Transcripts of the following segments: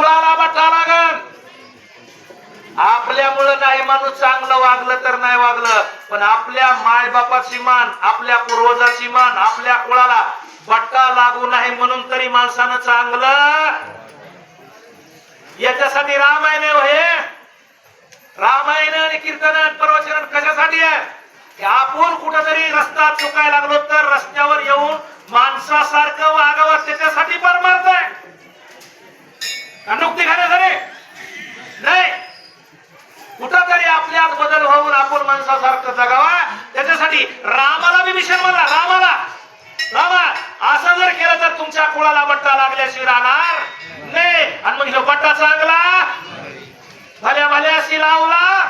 कुळाला बट्टा लागल आपल्यामुळं नाही माणूस चांगलं वागलं तर नाही वागलं पण आपल्या मायबापाची मान आपल्या पूर्वजाची मान आपल्या कुळाला बट्टा लागू नाही म्हणून तरी माणसानं चांगलं याच्यासाठी रामायण हो हे. रामायण आणि कीर्तन आणि प्रवचन कशासाठी आहे? की आपण कुठेतरी रस्ता चुकायला लागलो तर रस्त्यावर येऊन माणसासारखं वागावं त्याच्यासाठी परमार्थ आहे. का नुकती खाण्यासाठी नाही. कुठंतरी आपल्यात बदल होऊन आपण माणसासारखं जगावा. त्याच्यासाठी रामाला मी मिशन म्हणला रामाला. रामा असं जर केलं तर तुमच्या कुळाला बट्टा लागल्याशिवाय राहणार नाही. आणि मग हिला बट्टा चांगला. भल्या भल्याशी लावला.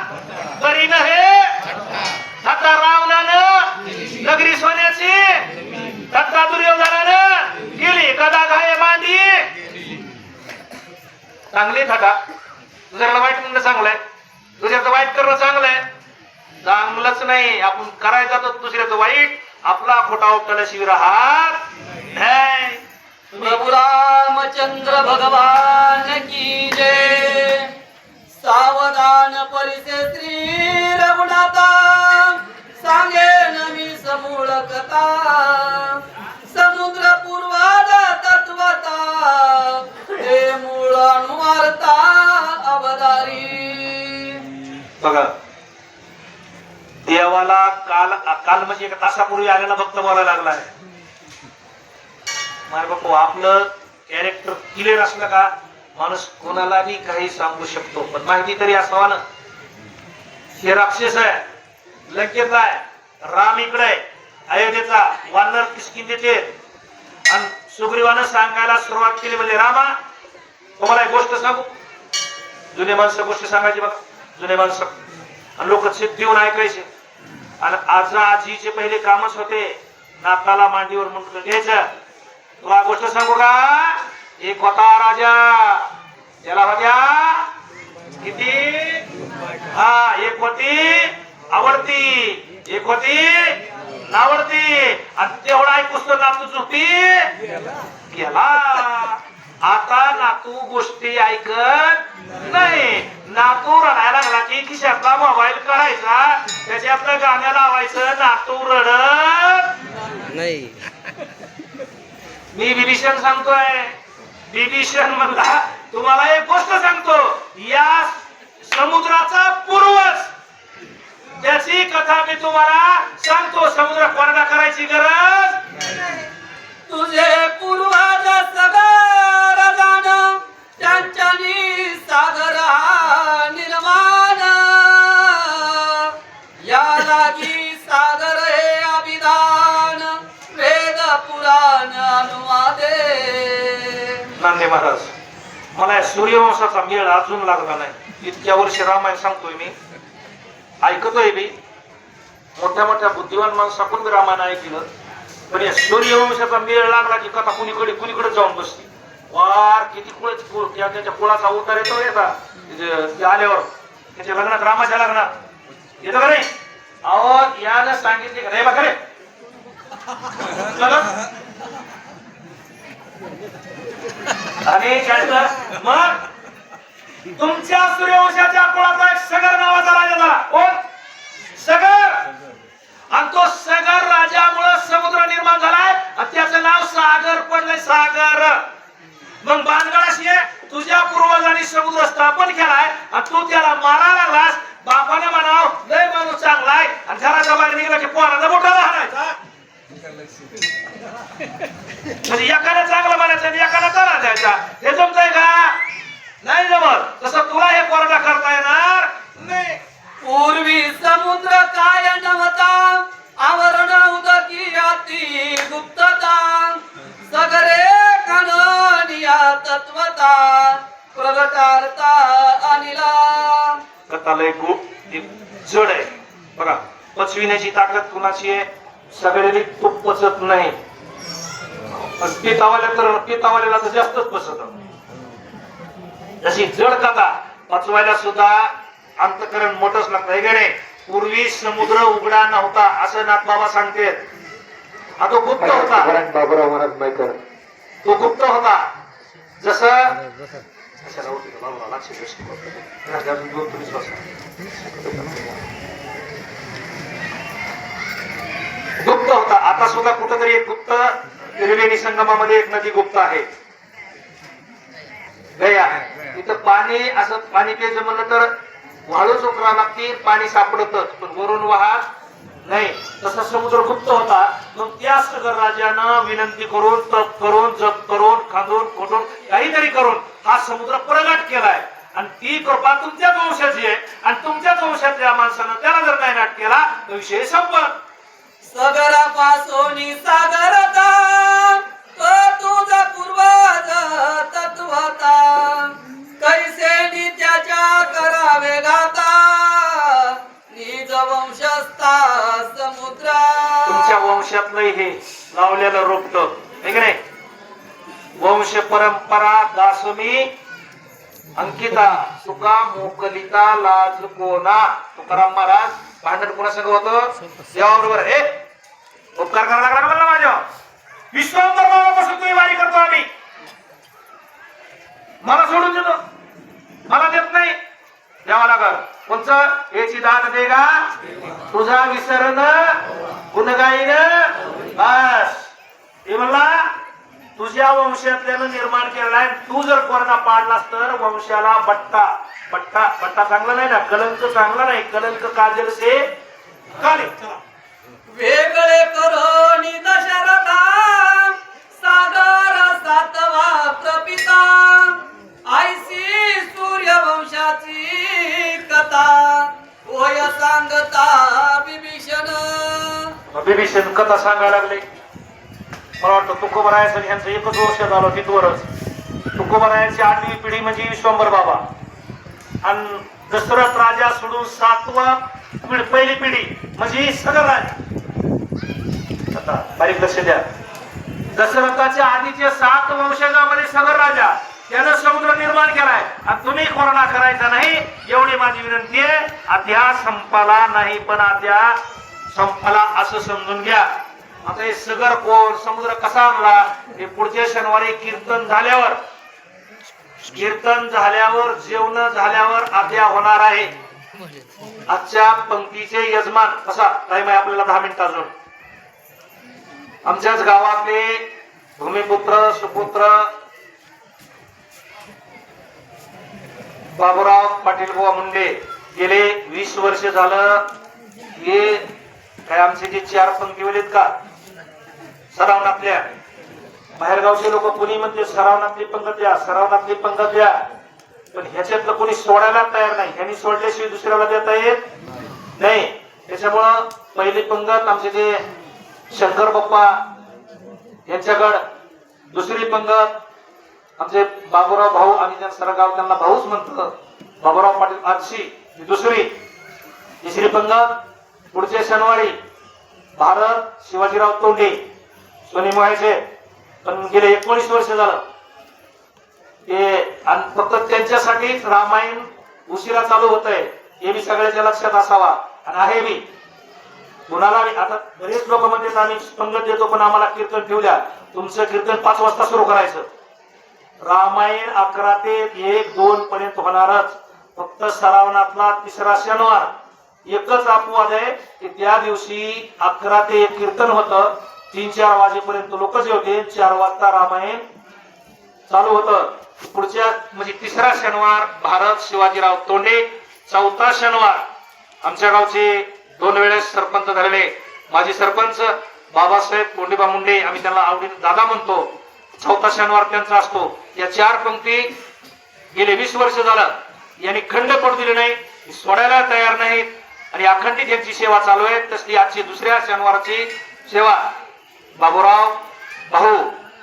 तरी न हे. आता रावणानं चांगली थाटा दुसऱ्याला वाईट म्हणणं चांगलंय. दुसऱ्याचं वाईट करणं चांगलंय. चांगलंच नाही. आपण करायचं तर दुसऱ्याचं वाईट. आपला खोटा उपटल्याशिवाय राहत नाही. प्रभू रामचंद्र भगवान. बघा. देवाला काल काल म्हणजे एका तासापूर्वी आलेला भक्त बोलायला लागलाय. माय बापू आपलं कॅरेक्टर क्लिअर असलं का माणूस कोणालाही काही सांगू शकतो. पण माहिती तरी असावा ना. हे राक्षस आहे. लंकेतला आहे. राम इकडे आहे. अयोध्येचा वानर किसकिंदीचे आणि सुग्रीवानं सांगायला सुरुवात केली म्हणजे रामा तुम्हाला एक गोष्ट सांगू. जुने माणसं गोष्ट सांगायची बघा. जुने माणसं. आणि लोक चित देऊन ऐकायचे. आणि आज आजीचे पहिले कामच होते नाताला मांडीवर मुंडकं घ्यायचं. तुला गोष्ट सांगू का? एक होता राजा. त्याला होत्या किती? हा एक होती आवडती. एक होती नावडती. आणि तेवढा ऐकूस तर नातू चुकती गेला. आता नातू गोष्टी ऐकत नाही. नातू रडायला लागला की खिशातला मोबाईल काढायचा त्याच्यातलं गाणं लावायचं नातू रडत नाही. मी विभीषण सांगतोय. विभीषण म्हणला तुम्हाला एक गोष्ट सांगतो. या समुद्राचा पूर्वज. त्याची कथा मी तुम्हाला सांगतो. समुद्र कोरडा करायची गरज तुझे पूर्वज महाराज. मला सूर्यवंशाचा मेळ अजून लागला नाही. इतक्या वर्षी रामायण सांगतोय मी. ऐकतोय मी. मोठ्या मोठ्या बुद्धिवान माणसाकडून बी रामायण ऐकलं. पण या सूर्यवंशाचा मेळ लागला की कथा कुणीकडे कुणीकडे जाऊन बसते. वार किती कुळ त्याच्या कुळाचा उतार येतो येता ते- आल्यावर. त्याच्या लग्नात रामाच्या लग्नात. येतो का नाही? अहो यानं सांगितले का? नाही बघा रे अरे आणि मग? तुमच्या सूर्यवंशाच्या कुळाचा एक सगर नावाचा राजा झाला. कोण? सगर. आणि तो सगर राजामुळे समुद्र निर्माण झालाय आणि त्याचं नाव सागर पडलंय सागर. मग बांधगडाशी आहे तुझ्या पूर्वजांनी समुद्र स्थापन केलाय आणि तू त्याला मारा लागलास. बापाने म्हणाव लय माणूस चांगलाय आणि घराच्या बाहेर निघला की पोराचा मोठा म्हणजे एकाला चांगला म्हणायचं आणि एकाला तरा द्यायचा? हे जमतंय का? नाही जमत. तसं तुला हे कोरडा करता येणार नाही. पूर्वी समुद्र काय नव्हता? आवरण उदकी अति गुप्तता. सगरे कणनिया तत्वता प्रगटार्था अनिला. कथालय खूप जड आहे. बघा पचविण्याची ताकद कुणाची आहे? सगळ्यांनी तूप पचत नाही. पण पितावाल्या तर पितावाल्याला तर जास्तच पचत जशी जड कथा पचवायला सुद्धा अंतकरण मोठंच लागतं हे नाही? पूर्वी समुद्र उघडा नव्हता असं नाथबाबा सांगते हा तो गुप्त होता. बाबूराव महाराज मैकर. तो गुप्त होता. जसं बाबा लक्ष गुप्त होता. आता सुद्धा कुठंतरी एक गुप्त त्रिवेणी संगमामध्ये एक नदी गुप्त आहे. गया तिथं पाणी असं पाणी प्यायचं म्हणलं तर वाळूच उकरावं लागते पाणी सापडतच पण वरून वाहत नाही. तसा समुद्र गुप्त होता. मग त्या सगर राजानं विनंती करून तप करून जप करून खांदून खोटून काहीतरी करून हा समुद्र प्रगट केलाय. आणि ती कृपा तुमच्याच वंशाची आहे. आणि तुमच्याच वंशातल्या माणसानं त्याला जर काही नाट केला तर विषय संपत सगरापासून सागरता तो तुझा पूर्वज तत्वता. कैसे त्याच्या करावे गाता निज वंशस्था समुद्रा. तुमच्या वंशातलं हे लावलेलं रोपट आहे नाही? वंश परंपरा दासमी अंकिता सुका मोकलिता लाज कोना तुकाराम महाराज भांडण कोणा संग देवाबरोबर हे उपकार करायला लागला मला माझ्या विश्वांतर बाबापासून तुम्ही वारी करतो आम्ही. मला सोडून देतो मला देत नाही. द्यावा लागल. कोणचं? याची दाद दे का? तुझा विसरण गुणगाईन बस. हे म्हणला तुझ्या वंशातल्यानं निर्माण केलाय तू जर कोरोना पाडलास तर वंशाला बट्टा. बट्टा बट्टा चांगला नाही ना? कलंक चांगला नाही. कलंक काजल से काले. वेगळे करोनी दशरथा सागर सातवा प्रपिता. आयसी सूर्यवंशाची कथा. होय सांगता बिभीषण. बिभीषण कथा सांगायला लागले. मला वाटतं तुकोबरायाचं आणि ह्यांचं एकच वर्ष झालं तिथवरच. तुकोबरायांची आठवी पिढी म्हणजे विश्वंभर बाबा. आणि दशरथ राजा सोडून सातवा पहिली पिढी म्हणजे सगळं राजा. आता बारीक लक्ष द्या. दशरथाच्या आधीचे सात वंशजामध्ये सगर राजा. त्यानं समुद्र निर्माण केलाय. आणि तुम्ही कोरोना करायचा नाही एवढी माझी विनंती आहे. अध्या संपाला नाही पण अध्या संपाला असं समजून घ्या. आता हे सगर कोण समुद्र कसा आणला हे पुढच्या शनिवारी कीर्तन झाल्यावर कीर्तन झाल्यावर जेवण झाल्यावर अध्या होणार आहे. आजच्या पंक्तीचे यजमान कसा? टाइम आहे आपल्याला दहा मिनिट अजून. आमच्याच गावातले भूमिपुत्र सुपुत्र बाबूराव पाटील बुवा मुंडे गेले वीस वर्ष झालं हे काय आमचे जे चार पंक्तीवलेत का? सरावनातल्या. बाहेरगावचे लोक कुणी म्हणते सरावनातली पंगत द्या सरावनातली पंगत द्या. पण ह्याच्यातलं कोणी सोडायला तयार नाही. ह्यांनी सोडल्याशिवाय दुसऱ्याला देता येत नाही. त्याच्यामुळं पहिली पंगत आमचे जे शंकर बाप्पा यांच्याकड दुसरी पंगत आमचे बाबूराव भाऊ आम्ही त्या सरगाव त्यांना भाऊच म्हणतो बाबूराव पाटील आजशी ही दुसरी. तिसरी पंगत पुढचे शनिवारी भारत शिवाजीराव तोंडे. सोनी व्हायचे पण गेले एकोणीस वर्ष झालं. ते आणि फक्त त्यांच्यासाठीच रामायण उशिरा चालू होत आहे हे मी सगळ्याच्या लक्षात असावा. आणि आहे मी. कुणाला आता बरेच लोक म्हणतात आम्ही पंगत देतो पण आम्हाला कीर्तन ठेवल्या. तुमचं कीर्तन पाच वाजता सुरू करायचं. रामायण अकरा ते एक दोन पर्यंत होणारच. फक्त सरावनातला तिसरा शनिवार. एकच अपवाद आहे की त्या दिवशी अकरा ते एक कीर्तन होतं. तीन चार वाजेपर्यंत लोक जे होते चार वाजता रामायण चालू होतं. पुढच्या म्हणजे तिसरा शनिवार भारत शिवाजीराव तोंडे चौथा शनिवार आमच्या गावचे दोन वेळेस सरपंच झालेले. माजी सरपंच बाबासाहेब कोंडेबा मुंडे आम्ही त्यांना आवडीने दादा म्हणतो. चौथा शनिवार त्यांचा असतो. या चार पंक्ती गेले वीस वर्ष झालं. यांनी खंड पडू दिले नाही सोडायला तयार नाहीत. आणि अखंडित यांची सेवा चालू आहे. तसली आजची दुसऱ्या शनिवारची सेवा बाबूराव भाऊ